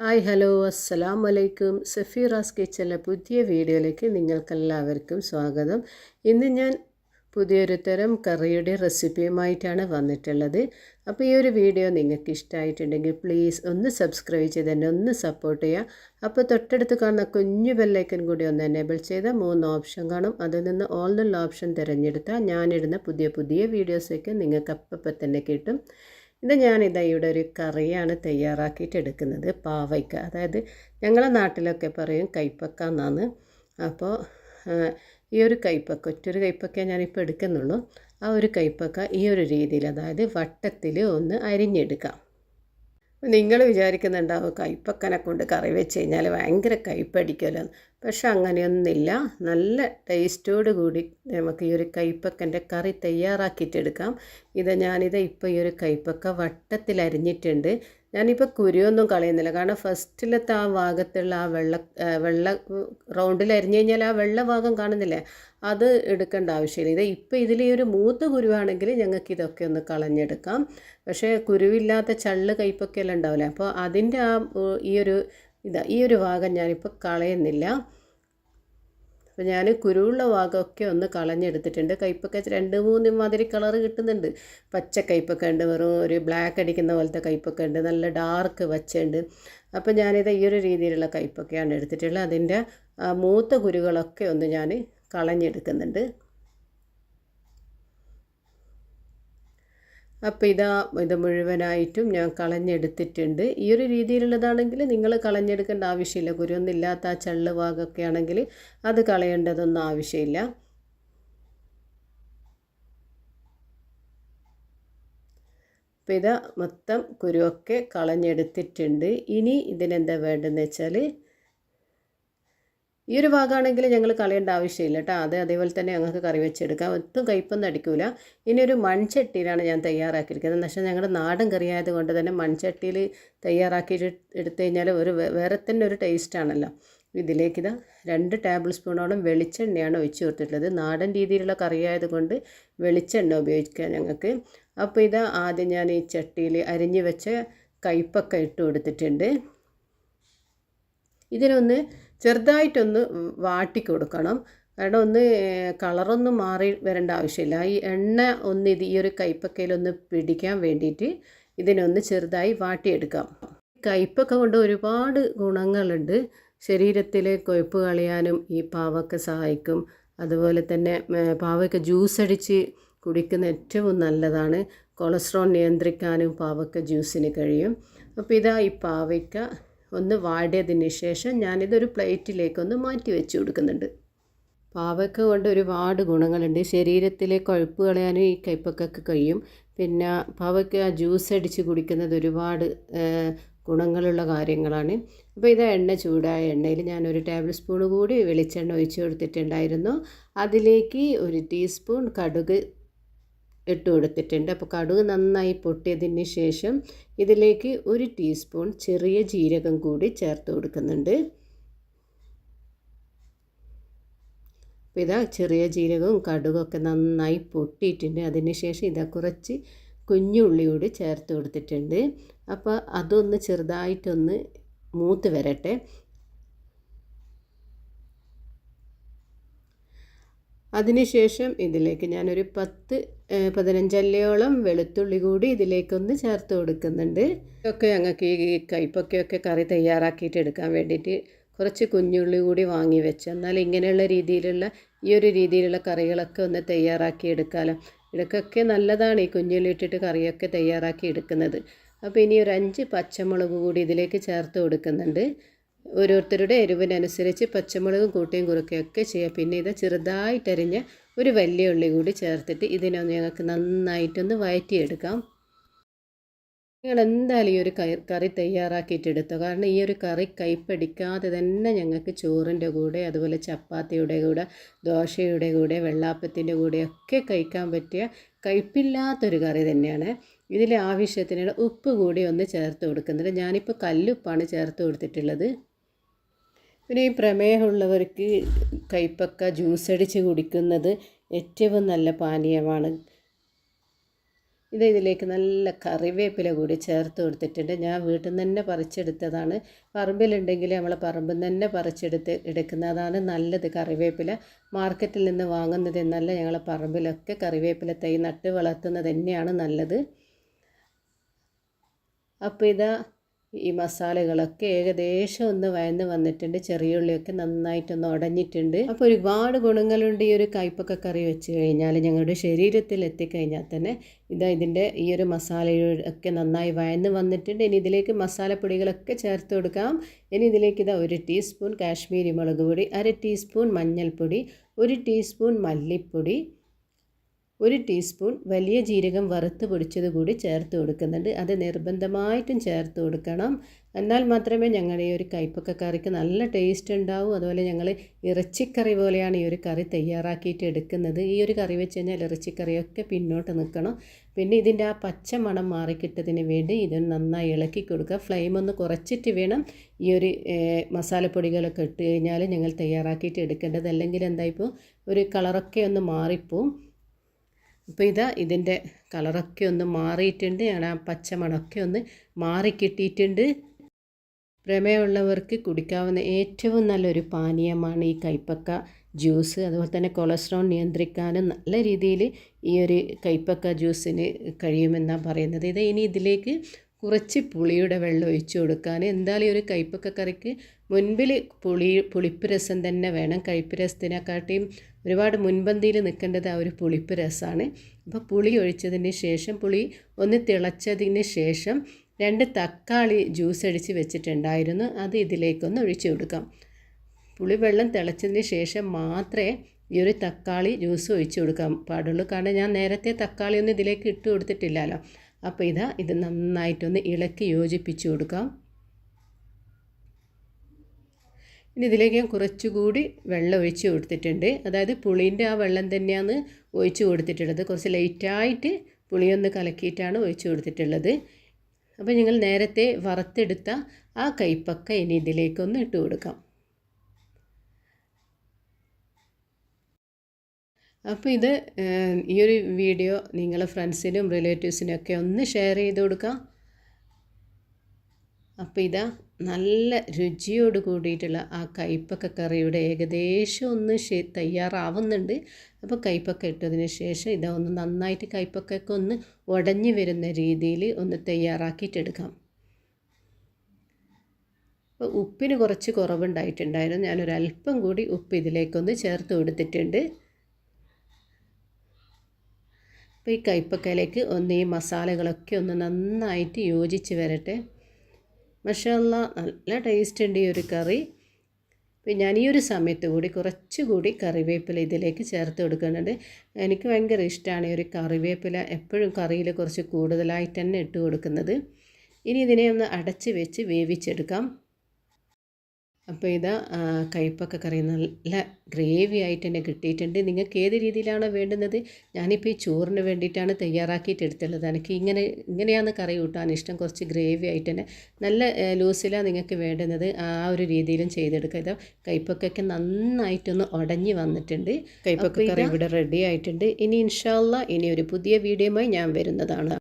Hi hello അസ്സലാം വലൈക്കും സഫീറാസ് കിച്ചണിലെ പുതിയ വീഡിയോയിലേക്ക് നിങ്ങൾക്കെല്ലാവർക്കും സ്വാഗതം. ഇന്ന് ഞാൻ പുതിയൊരു തരം കറിയുടെ റെസിപ്പിയുമായിട്ടാണ് വന്നിട്ടുള്ളത്. അപ്പോൾ ഈ ഒരു വീഡിയോ നിങ്ങൾക്ക് ഇഷ്ടമായിട്ടുണ്ടെങ്കിൽ പ്ലീസ് ഒന്ന് സബ്സ്ക്രൈബ് ചെയ്ത് തന്നെ ഒന്ന് സപ്പോർട്ട് ചെയ്യുക. അപ്പോൾ തൊട്ടടുത്ത് കാണുന്ന കുഞ്ഞു ബെല്ലൈക്കൻ കൂടി ഒന്ന് എനേബിൾ ചെയ്ത മൂന്ന് ഓപ്ഷൻ കാണും. അതിൽ നിന്ന് ഓൾ ദ ഓപ്ഷൻ തിരഞ്ഞെടുത്താൽ ഞാനിടുന്ന പുതിയ പുതിയ വീഡിയോസൊക്കെ നിങ്ങൾക്ക് അപ്പം തന്നെ കിട്ടും. ഇത് ഞാനിതാ ഇവിടെ ഒരു കറിയാണ് തയ്യാറാക്കിയിട്ട് എടുക്കുന്നത്. പാവയ്ക്ക. അതായത് ഞങ്ങളെ നാട്ടിലൊക്കെ പറയും കൈപ്പക്ക എന്നാണ്. അപ്പോൾ ഈ ഒരു കൈപ്പക്ക ഒറ്റൊരു കൈപ്പക്ക ഞാനിപ്പോൾ എടുക്കുന്നുള്ളൂ. ആ ഒരു കൈപ്പക്ക ഈ ഒരു രീതിയിൽ അതായത് വട്ടത്തിൽ ഒന്ന് അരിഞ്ഞെടുക്കാം. നിങ്ങൾ വിചാരിക്കുന്നുണ്ടാവും കൈപ്പക്കനെ കൊണ്ട് കറി വെച്ച് കഴിഞ്ഞാൽ ഭയങ്കര കയ്പ്പടിക്കുമല്ലോ പക്ഷെ അങ്ങനെയൊന്നുമില്ല. നല്ല ടേസ്റ്റോട് കൂടി നമുക്ക് ഈ ഒരു കയ്പ്പക്കന്റെ കറി തയ്യാറാക്കിയിട്ടെടുക്കാം. ഇത് ഞാനിത് ഇപ്പോൾ ഈ ഒരു കയ്പ്പക്ക വട്ടത്തിൽ അരിഞ്ഞിട്ടുണ്ട്. ഞാനിപ്പോൾ കുരുവൊന്നും കളയുന്നില്ല. കാരണം ഫസ്റ്റിലത്തെ ആ ഭാഗത്തുള്ള ആ വെള്ള വെള്ള റൗണ്ടിൽ അരിഞ്ഞു കഴിഞ്ഞാൽ ആ വെള്ള ഭാഗം കാണുന്നില്ലേ? അത് എടുക്കേണ്ട ആവശ്യമില്ല. ഇത് ഇപ്പോൾ ഇതിൽ ഈ ഒരു മൂത്ത കുരുവാണെങ്കിൽ ഞങ്ങൾക്ക് ഇതൊക്കെ ഒന്ന് കളഞ്ഞെടുക്കാം. പക്ഷേ കുരുവില്ലാത്ത ചള്ള് കയ്പൊക്കെയെല്ലാം ഉണ്ടാവില്ലേ? അപ്പോൾ അതിന്റെ ആ ഈ ഒരു ഇതാ ഈ ഒരു ഭാഗം ഞാനിപ്പോൾ കളയുന്നില്ല. അപ്പോൾ ഞാൻ കുരുവുള്ള ഭാഗമൊക്കെ ഒന്ന് കളഞ്ഞെടുത്തിട്ടുണ്ട്. കയ്പ്പൊക്കെ രണ്ട് മൂന്ന് മാതിരി കളർ കിട്ടുന്നുണ്ട്. പച്ച കയ്പ്പൊക്കെ ഉണ്ട് വെറും ഒരു ബ്ലാക്ക് അടിക്കുന്ന പോലത്തെ കയ്പ്പൊക്കെ ഉണ്ട് നല്ല ഡാർക്ക് വച്ചുണ്ട് അപ്പോൾ ഞാനിത് ഈ ഒരു രീതിയിലുള്ള കയ്പ്പൊക്കെയാണ് എടുത്തിട്ടുള്ളത്. അതിന്റെ മൂത്ത കുരുകളൊക്കെ ഒന്ന് ഞാൻ കളഞ്ഞെടുക്കുന്നുണ്ട്. അപ്പോൾ ഇതാ ഇത് മുഴുവനായിട്ടും ഞാൻ കളഞ്ഞെടുത്തിട്ടുണ്ട്. ഈ ഒരു രീതിയിലുള്ളതാണെങ്കിൽ നിങ്ങൾ കളഞ്ഞെടുക്കേണ്ട ആവശ്യമില്ല. കുരുവൊന്നില്ലാത്ത ആ ചള്ള് ഭാഗമൊക്കെ ആണെങ്കിൽ അത് കളയേണ്ടതൊന്നും ആവശ്യമില്ല. അപ്പോൾ ഇതാ മൊത്തം കുരുവൊക്കെ കളഞ്ഞെടുത്തിട്ടുണ്ട്. ഇനി ഇതിനെന്താ വേണ്ടതെന്ന് വെച്ചാൽ ഈ ഒരു ഭാഗമാണെങ്കിൽ ഞങ്ങൾ കളയേണ്ട ആവശ്യമില്ല കേട്ടോ അത് അതേപോലെ തന്നെ ഞങ്ങൾക്ക് കറി വെച്ചെടുക്കാം. ഒട്ടും കയ്പൊന്നും അടിക്കില്ല ഇനി ഒരു മൺചട്ടിയിലാണ് ഞാൻ തയ്യാറാക്കിയിരിക്കുന്നത്. പക്ഷേ ഞങ്ങളുടെ നാടൻ കറി ആയതുകൊണ്ട് തന്നെ മൺചട്ടിയിൽ തയ്യാറാക്കി എടുത്തു കഴിഞ്ഞാൽ ഒരു വേറെ തന്നെ ഒരു ടേസ്റ്റാണല്ലോ ഇതിലേക്ക് ഇതാ രണ്ട് ടേബിൾ സ്പൂണോളം വെളിച്ചെണ്ണയാണ് ഒഴിച്ചു കൊടുത്തിട്ടുള്ളത്. നാടൻ രീതിയിലുള്ള കറി ആയതുകൊണ്ട് വെളിച്ചെണ്ണ ഉപയോഗിക്കുക ഞങ്ങൾക്ക്. അപ്പോൾ ഇതാ ആദ്യം ഞാൻ ഈ ചട്ടിയിൽ അരിഞ്ഞു വെച്ച കയ്പൊക്കെ ഇട്ട് കൊടുത്തിട്ടുണ്ട്. ഇതിനൊന്ന് ചെറുതായിട്ടൊന്ന് വാട്ടി കൊടുക്കണം കാരണം ഒന്ന് കളറൊന്നും മാറി വരേണ്ട ആവശ്യമില്ല. ഈ എണ്ണ ഒന്ന് ഇത് ഈ ഒരു കയ്പക്കയിലൊന്ന് പിടിക്കാൻ വേണ്ടിയിട്ട് ഇതിനൊന്ന് ചെറുതായി വാട്ടിയെടുക്കാം. കയ്പക്ക കൊണ്ട് ഒരുപാട് ഗുണങ്ങളുണ്ട്. ശരീരത്തിലെ കൊഴുപ്പ് കളയാനും ഈ പാവക്ക സഹായിക്കും. അതുപോലെ തന്നെ പാവക്ക ജ്യൂസ് അടിച്ച് കുടിക്കുന്ന ഏറ്റവും നല്ലതാണ്. കൊളസ്ട്രോൾ നിയന്ത്രിക്കാനും പാവക്ക ജ്യൂസിന് കഴിയും. അപ്പോൾ ഇതാ ഈ പാവയ്ക്ക. ഒന്ന് വാടിയതിന് ശേഷം ഞാനിതൊരു പ്ലേറ്റിലേക്കൊന്ന് മാറ്റി വെച്ച് കൊടുക്കുന്നുണ്ട്. പാവയ്ക്ക കൊണ്ട് ഒരുപാട് ഗുണങ്ങളുണ്ട്. ശരീരത്തിലെ കൊഴുപ്പ് കളയാനും ഈ കയ്പക്കൊക്കെ കഴിയും. പിന്നെ പാവയ്ക്ക ജ്യൂസ് അടിച്ച് കുടിക്കുന്നത് ഒരുപാട് ഗുണങ്ങളുള്ള കാര്യങ്ങളാണ്. അപ്പോൾ ഇത് എണ്ണ ചൂടായ എണ്ണയിൽ ഞാൻ ഒരു ടേബിൾ സ്പൂൺ കൂടി വെളിച്ചെണ്ണ ഒഴിച്ച് കൊടുത്തിട്ടുണ്ടായിരുന്നു. അതിലേക്ക് ഒരു ടീസ്പൂൺ കടുക് ഇട്ട് കൊടുത്തിട്ടുണ്ട്. അപ്പോൾ കടുക് നന്നായി പൊട്ടിയതിന് ശേഷം ഇതിലേക്ക് ഒരു ടീസ്പൂൺ ചെറിയ ജീരകം കൂടി ചേർത്ത് കൊടുക്കുന്നുണ്ട്. അപ്പോൾ ഇതാ ചെറിയ ജീരകവും കടുകൊക്കെ നന്നായി പൊട്ടിയിട്ടുണ്ട്. അതിന് ശേഷം ഇതാ കുറച്ച് കുഞ്ഞുള്ളി കൂടി ചേർത്ത് കൊടുത്തിട്ടുണ്ട്. അപ്പോൾ അതൊന്ന് ചെറുതായിട്ടൊന്ന് മൂത്ത് വരട്ടെ. അതിനുശേഷം ഇതിലേക്ക് ഞാനൊരു പത്ത് പതിനഞ്ചല്ലയോളം വെളുത്തുള്ളി കൂടി ഇതിലേക്കൊന്ന് ചേർത്ത് കൊടുക്കുന്നുണ്ട്. ഇതൊക്കെ ഞങ്ങൾക്ക് ഈ കൈപ്പൊക്കെയൊക്കെ കറി തയ്യാറാക്കിയിട്ട് എടുക്കാൻ വേണ്ടിയിട്ട് കുറച്ച് കുഞ്ഞുള്ളി കൂടി വാങ്ങി വെച്ച് എന്നാൽ ഇങ്ങനെയുള്ള രീതിയിലുള്ള ഈ ഒരു രീതിയിലുള്ള കറികളൊക്കെ ഒന്ന് തയ്യാറാക്കി എടുക്കാമല്ലോ ഇടയ്ക്കൊക്കെ നല്ലതാണ് ഈ കുഞ്ഞുള്ളി ഇട്ടിട്ട് കറിയൊക്കെ തയ്യാറാക്കി എടുക്കുന്നത്. അപ്പോൾ ഇനി ഒരു അഞ്ച് പച്ചമുളക് കൂടി ഇതിലേക്ക് ചേർത്ത് കൊടുക്കുന്നുണ്ട്. ഓരോരുത്തരുടെ എരിവിനനുസരിച്ച് പച്ചമുളകും കൂട്ടിയും കുറുക്കുകയൊക്കെ ചെയ്യുക. പിന്നെ ഇത് ചെറുതായിട്ടരിഞ്ഞ ഒരു വലിയ ഉള്ളി കൂടി ചേർത്തിട്ട് ഇതിനൊന്ന് ഞങ്ങൾക്ക് നന്നായിട്ടൊന്ന് വയറ്റിയെടുക്കാം. നിങ്ങൾ എന്തായാലും ഈ ഒരു കറി തയ്യാറാക്കിയിട്ടെടുത്തോ. കാരണം ഈ ഒരു കറി കൈപ്പടിക്കാതെ തന്നെ ഞങ്ങൾക്ക് ചോറിന്റെ കൂടെ അതുപോലെ ചപ്പാത്തിയുടെ കൂടെ ദോശയുടെ കൂടെ വെള്ളാപ്പത്തിന്റെ കൂടെ ഒക്കെ കഴിക്കാൻ പറ്റിയ കയ്പില്ലാത്തൊരു കറി തന്നെയാണ്. ഇതിൽ ആവശ്യത്തിനുള്ള ഉപ്പ് കൂടി ഒന്ന് ചേർത്ത് കൊടുക്കുന്നുണ്ട്. ഞാനിപ്പോൾ കല്ലുപ്പാണ് ചേർത്ത് കൊടുത്തിട്ടുള്ളത്. പിന്നെ ഈ പ്രമേഹമുള്ളവർക്ക് കൈപ്പക്ക ജ്യൂസ് അടിച്ച് കുടിക്കുന്നത് ഏറ്റവും നല്ല പാനീയമാണ്. ഇത് ഇതിലേക്ക് നല്ല കറിവേപ്പില കൂടി ചേർത്ത് കൊടുത്തിട്ടുണ്ട്. ഞാൻ വീട്ടിൽ നിന്ന് തന്നെ പറിച്ചെടുത്തതാണ്. പറമ്പിലുണ്ടെങ്കിൽ നമ്മൾ പറമ്പിൽ നിന്ന് തന്നെ പറിച്ചെടുത്ത് എടുക്കുന്നതാണ് നല്ലത് കറിവേപ്പില. മാർക്കറ്റിൽ നിന്ന് വാങ്ങുന്നത് എന്നല്ല ഞങ്ങളെ പറമ്പിലൊക്കെ കറിവേപ്പില തൈ നട്ട് വളർത്തുന്നത് തന്നെയാണ് നല്ലത്. അപ്പോൾ ഇതാ ഈ മസാലകളൊക്കെ ഏകദേശം ഒന്ന് വയന്ന് വന്നിട്ടുണ്ട്. ചെറിയ ഉള്ളിയൊക്കെ നന്നായിട്ടൊന്ന് ഉടഞ്ഞിട്ടുണ്ട്. അപ്പോൾ ഒരുപാട് ഗുണങ്ങളുണ്ട് ഈ ഒരു കയ്പൊക്കെ കറി വെച്ച് കഴിഞ്ഞാൽ ഞങ്ങളുടെ ശരീരത്തിൽ എത്തിക്കഴിഞ്ഞാൽ തന്നെ ഇതാ ഇതിന്റെ ഈ ഒരു മസാലയൊക്കെ നന്നായി വയന്ന് വന്നിട്ടുണ്ട്. ഇനി ഇതിലേക്ക് മസാലപ്പൊടികളൊക്കെ ചേർത്ത് കൊടുക്കാം. ഇനി ഇതിലേക്ക് ഇതാ ഒരു ടീസ്പൂൺ കാശ്മീരി മുളക് പൊടി അര ടീസ്പൂൺ മഞ്ഞൾപ്പൊടി ഒരു ടീസ്പൂൺ മല്ലിപ്പൊടി ഒരു ടീസ്പൂൺ വലിയ ജീരകം വറുത്ത് പൊടിച്ചത് കൂടി ചേർത്ത് കൊടുക്കുന്നുണ്ട്. അത് നിർബന്ധമായിട്ടും ചേർത്ത് കൊടുക്കണം. എന്നാൽ മാത്രമേ ഞങ്ങളുടെ ഈ ഒരു കൈപ്പൊക്ക കറിക്ക് നല്ല ടേസ്റ്റ് ഉണ്ടാവൂ. അതുപോലെ ഞങ്ങൾ ഇറച്ചിക്കറി പോലെയാണ് ഈ ഒരു കറി തയ്യാറാക്കിയിട്ട് എടുക്കുന്നത്. ഈ ഒരു കറി വെച്ച് കഴിഞ്ഞാൽ ഇറച്ചിക്കറിയൊക്കെ പിന്നോട്ട് നിൽക്കണം. പിന്നെ ഇതിന്റെ ആ പച്ച മണം മാറിക്കിട്ടതിന് വേണ്ടി ഇത് നന്നായി ഇളക്കി കൊടുക്കുക. ഫ്ലെയിം ഒന്ന് കുറച്ചിട്ട് വേണം ഈ ഒരു മസാലപ്പൊടികളൊക്കെ ഇട്ട് കഴിഞ്ഞാൽ ഞങ്ങൾ തയ്യാറാക്കിയിട്ട് എടുക്കേണ്ടത്. അല്ലെങ്കിൽ എന്തായിപ്പോൾ ഒരു കളറൊക്കെ ഒന്ന് മാറിപ്പോവും. അപ്പോൾ ഇതാ ഇതിന്റെ കളറൊക്കെ ഒന്ന് മാറിയിട്ടുണ്ട്. ഞാൻ ആ പച്ചമണമൊക്കെ ഒന്ന് മാറിക്കിട്ടിയിട്ടുണ്ട്. പ്രമേയമുള്ളവർക്ക് കുടിക്കാവുന്ന ഏറ്റവും നല്ലൊരു പാനീയമാണ് ഈ കൈപ്പക്ക ജ്യൂസ്. അതുപോലെ തന്നെ കൊളസ്ട്രോൾ നിയന്ത്രിക്കാനും നല്ല രീതിയിൽ ഈ ഒരു കൈപ്പക്ക ജ്യൂസിന് കഴിയുമെന്നാണ് പറയുന്നത്. ഇത് ഇനി ഇതിലേക്ക് കുറച്ച് പുളിയുടെ വെള്ളം ഒഴിച്ച് കൊടുക്കാൻ. എന്തായാലും ഒരു കയ്പ്പൊക്കെ കറിക്ക് മുൻപിൽ പുളി പുളിപ്പ് രസം തന്നെ വേണം. കയ്പ്പ് രസത്തിനെക്കാട്ടിയും ഒരുപാട് മുൻപന്തിയിൽ നിൽക്കേണ്ടത് ആ ഒരു പുളിപ്പ് രസമാണ്. അപ്പോൾ പുളി ഒഴിച്ചതിന് ശേഷം പുളി ഒന്ന് തിളച്ചതിന് ശേഷം രണ്ട് തക്കാളി ജ്യൂസ് അടിച്ച് വെച്ചിട്ടുണ്ടായിരുന്നു. അത് ഇതിലേക്കൊന്ന് ഒഴിച്ചു കൊടുക്കാം. പുളി വെള്ളം തിളച്ചതിന് ശേഷം മാത്രമേ ഈ ഒരു തക്കാളി ജ്യൂസ് ഒഴിച്ചു കൊടുക്കാൻ പാടുള്ളൂ. കാരണം ഞാൻ നേരത്തെ തക്കാളി ഒന്നും ഇതിലേക്ക് ഇട്ട് കൊടുത്തിട്ടില്ലല്ലോ. അപ്പോൾ ഇതാ ഇത് നന്നായിട്ടൊന്ന് ഇളക്കി യോജിപ്പിച്ച് കൊടുക്കാം. ഇനി ഇതിലേക്ക് ഞാൻ കുറച്ചുകൂടി വെള്ളം ഒഴിച്ച് കൊടുത്തിട്ടുണ്ട്. അതായത് പുളീന്റെ ആ വെള്ളം തന്നെയാണ് ഒഴിച്ച് കൊടുത്തിട്ടുള്ളത്. കുറച്ച് ലൈറ്റായിട്ട് പുളിയൊന്ന് കലക്കിയിട്ടാണ് ഒഴിച്ച് കൊടുത്തിട്ടുള്ളത്. അപ്പോൾ നിങ്ങൾ നേരത്തെ വറുത്തെടുത്ത ആ കൈപ്പക്ക ഇനി ഇതിലേക്കൊന്ന് ഇട്ട് കൊടുക്കാം. അപ്പോൾ ഇത് ഈ ഒരു വീഡിയോ നിങ്ങൾ ഫ്രണ്ട്സിനും റിലേറ്റീവ്സിനും ഒക്കെ ഒന്ന് ഷെയർ ചെയ്ത് കൊടുക്കുക അപ്പോൾ ഇതാ നല്ല രുചിയോട് കൂടിയിട്ടുള്ള ആ കയ്പക്ക കറിയുടെ ഏകദേശം ഒന്ന് തയ്യാറാവുന്നുണ്ട്. അപ്പോൾ കയ്പക്ക ഇട്ടതിന് ശേഷം ഇതാ ഒന്ന് നന്നായിട്ട് കയ്പക്കൊക്കെ ഒന്ന് ഉടഞ്ഞു വരുന്ന രീതിയിൽ ഒന്ന് തയ്യാറാക്കിയിട്ടെടുക്കാം. അപ്പോൾ ഉപ്പിന് കുറച്ച് കുറവുണ്ടായിട്ടുണ്ടായിരുന്നു. ഞാനൊരല്പം കൂടി ഉപ്പ് ഇതിലേക്കൊന്ന് ചേർത്ത് കൊടുത്തിട്ടുണ്ട്. അപ്പോൾ ഈ കയ്പ്പക്കയിലേക്ക് ഒന്ന് ഈ മസാലകളൊക്കെ ഒന്ന് നന്നായിട്ട് യോജിച്ച് വരട്ടെ. മഷാല്ല നല്ല ടേസ്റ്റ് ഉണ്ട് ഈ ഒരു കറി. പിന്നെ ഞാൻ ഈ ഒരു സമയത്ത് കൂടി കുറച്ചുകൂടി കറിവേപ്പില ഇതിലേക്ക് ചേർത്ത് കൊടുക്കുന്നുണ്ട്. എനിക്ക് ഭയങ്കര ഇഷ്ടമാണ് ഈ ഒരു കറിവേപ്പില എപ്പോഴും കറിയിൽ കുറച്ച് കൂടുതലായിട്ട് തന്നെ ഇട്ട് കൊടുക്കുന്നത്. ഇനി ഇതിനെ ഒന്ന് അടച്ച് വെച്ച് വേവിച്ചെടുക്കാം. അപ്പോൾ ഇതാ കയ്പ്പൊക്കെ കറി നല്ല ഗ്രേവി ആയിട്ട് തന്നെ കിട്ടിയിട്ടുണ്ട്. നിങ്ങൾക്ക് ഏത് രീതിയിലാണ് വേണ്ടുന്നത് ഞാനിപ്പോൾ ഈ ചോറിന് വേണ്ടിയിട്ടാണ് തയ്യാറാക്കിയിട്ട് എടുത്തുള്ളത്. എനിക്ക് ഇങ്ങനെ ഇങ്ങനെയാണ് കറി കൂട്ടാൻ ഇഷ്ടം. കുറച്ച് ഗ്രേവി ആയിട്ട് തന്നെ നല്ല ലൂസിലാണ് നിങ്ങൾക്ക് വേണ്ടുന്നത്. ആ ഒരു രീതിയിലും ചെയ്തെടുക്കുക ഇതാ കയ്പ്പൊക്കെ നന്നായിട്ടൊന്ന് ഉടഞ്ഞു വന്നിട്ടുണ്ട്. കയ്പ്പൊക്കെ കറി ഇവിടെ റെഡി ആയിട്ടുണ്ട്. ഇനി ഇൻഷാല്ല ഇനി ഒരു പുതിയ വീഡിയോയുമായി ഞാൻ വരുന്നതാണ്.